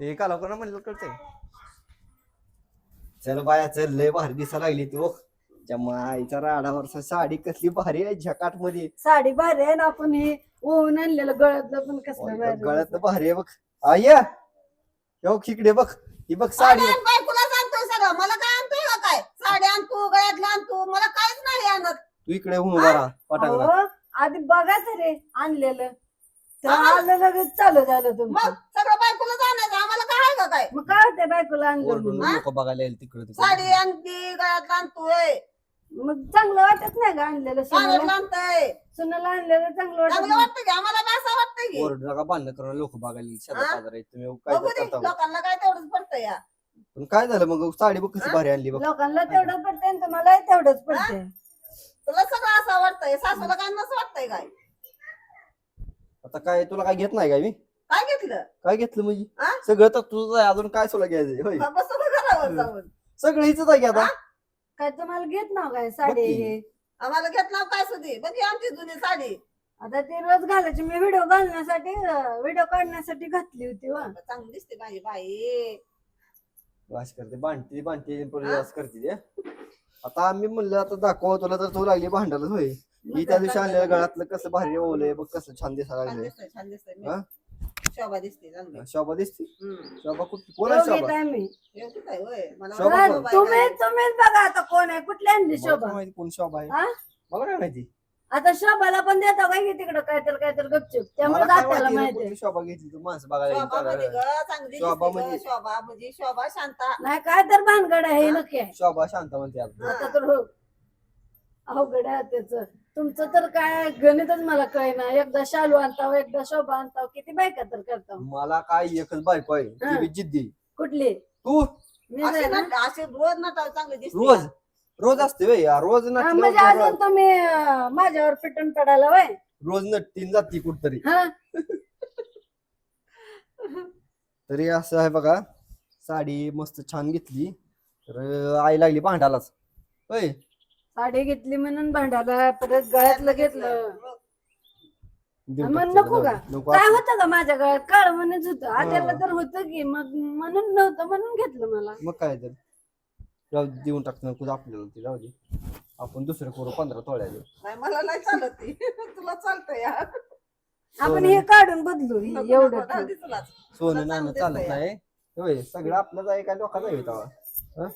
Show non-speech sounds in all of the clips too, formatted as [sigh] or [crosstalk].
ते काला कोणा म्हणलं कळतंय. चल बाया चल लय भारी दिसा लागली तू. त्या माईचा राडावरचा साडी कसली भारी आहे झकाटमध्ये साडी भारी आहे ना आपण हे ओवून आणलेलं गळ्यातलं पण कसलं भारी गळ्यात भारी आहे बघ. आय हो खिकडे बघ. ही बघ साडी साडी. बायकोला सांगतोय सगळं. मला काय आणतोय का काय? साडी आणतो गळ्यातलं आणतो मला काहीच नाही आणत. तू इकडे होऊन उभा राहा अहो, आधी बघा तरी आणलेलं. तर आलं लगेच चालू झालं मग तुमचं. आम्हाला काय मग काय होते बायकोला आणलं ओरडून? लोक बघायला येईल तिकडे साडी आणती गळ्यातलं आणतोय. मग चांगलं वाटत नाही का आणलेलं कानातलं सुनाला? आणतंय. सुनाला आणलेलं चांगलं वाटत चांगलं नाही. वाटतं की आम्हाला काय असं वाटतं की. ओरडू नका बांधणं करून लोक बघायला येईल. शेतात हा? तुम्ही. काय बघू दे करता बघ. लोकांना काय तेवढंच पडतं या. पण काय झालं मग? साडी बघ कशी? भारी आणली बघ. लोकांना तेवढं पडतंय आणि तुम्हाला तेवढंच पडतंय. तुला सगळं असं वाटतंय सासूला काय नसं वाटतंय काय? आता काय तुला काय घेत नाही काय मी? घेतलं? काय घेतलं म्हणजे? सगळं तर तुझं आहे अजून काय तुला घ्यायचंय होय. बसू का घरावर जाऊन. सगळं हिच आहे की आता? काय तुम्हाला घेत नाव काय? साडी बघ की. हे? आम्हाला घेतला काय सुधी? म्हणजे आमची जुनी साडी. आता ती रोज घालायची. मी व्हिडिओ घालण्यासाठी व्हिडिओ काढण्यासाठी घातली होती वा चांगली दिसते माझी बाई. वास करते. बांधते बांधते परत वास करते ते. आता आम्ही म्हणलं आता दाखव तुला तर तू लागली भांडायला होय. मी त्या दिवशी आणलेलं गळ्यातलं कसं भारी ओलंय बघ कसं छान दिसायला छान लागलंय दिसतंय छान दिसतंय. हा? शोभा दिसते चांगली शोभा दिसते हम्म. शोभा कुठली कोण आहे शोभा आहे मी एवढी काय होय मला शोभा वाटलं कोण? बाई तुम्ही काय. तुम्हीच बघा आता कोण आहे कुठली आणली मला शोभा काय माहिती कोण शोभा आहे हा? मला काय माहिती आता शोभाला पण देता काय तिकडं काय तर काय तर गपचूप त्यामुळे मला काय दात्याला माहिती माहिती कुठली शोभा घेतली तू माणसं बघायला शोभा म्हणजे. ग चांगली शोभा दिसते म्हणजे-. शोभा म्हणजे शोभा शांता नाही काय तर भानगड आहे हे? नक्की आहे शोभा शांत म्हणते आता. आता तर हो अवघड आहे त्याच तुमचं तर काय गणितच मला कळेना. एकदा शालू आणताव एकदा शोभा आणताव. किती बायका तर करताव. मला काय एकच बायको आहे ती. बी जिद्दी. कुठली? तू? मी असे ना? रोज नटाव चांगली दिसते. रोज. रोज असते वे रोज हा, म्हणजे अजून तुम्ही अं, माझ्यावर पिटून पडायला वय रोज नट्टीन जाती कुठतरी. हा. [laughs] तरी असं आहे बघा साडी मस्त छान घेतली. तर आई लागली भांडालाच होय. साडी घेतली म्हणून भांडायला परत गळ्यातलं घेतलं. मग नको का? नको काय असं. होतं का माझ्या गळ्यात? काळ म्हणूनच होतं. आत्याला तर होतं की मग म्हणून नव्हतं म्हणून घेतलं मला. मग काय तर. दे, देऊन टाकतो नको आपल्याला ते जाऊ दे. आपण दुसरं करू पंधरा तोळ्याचे नाही मला नाही चालत ती. [laughs] तुला चालतंय या आपण हे काढून बदलू हे नको, एवढं नको, राहू दे तुलाच. सोनं नाणं चांगलं चालत. नाही. होय सगळं आपलंच आहे काय लोकांचं आहे तेव्हा. हं?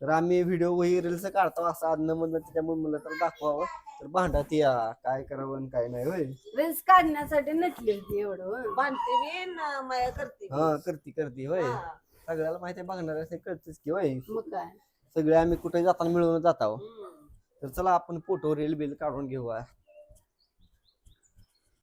तर आम्ही व्हिडिओ वही रील्स काढतो असं आदनं मधनं त्याच्यामुळे म्हणलं तर दाखवावं तर भांडत या काय करावं आणि काय नाही होय रील्स काढण्यासाठी नटली होती एवढं हं. बांधते मी न माया करते मी. हा करती करती होय हा. सगळ्याला माहिती आहे बघणार असे कळतेच की होय मग काय सगळे आम्ही कुठे जाताना मिळून जात आहोत हम्म. तर चला आपण फोटो रील बिल काढून घेऊया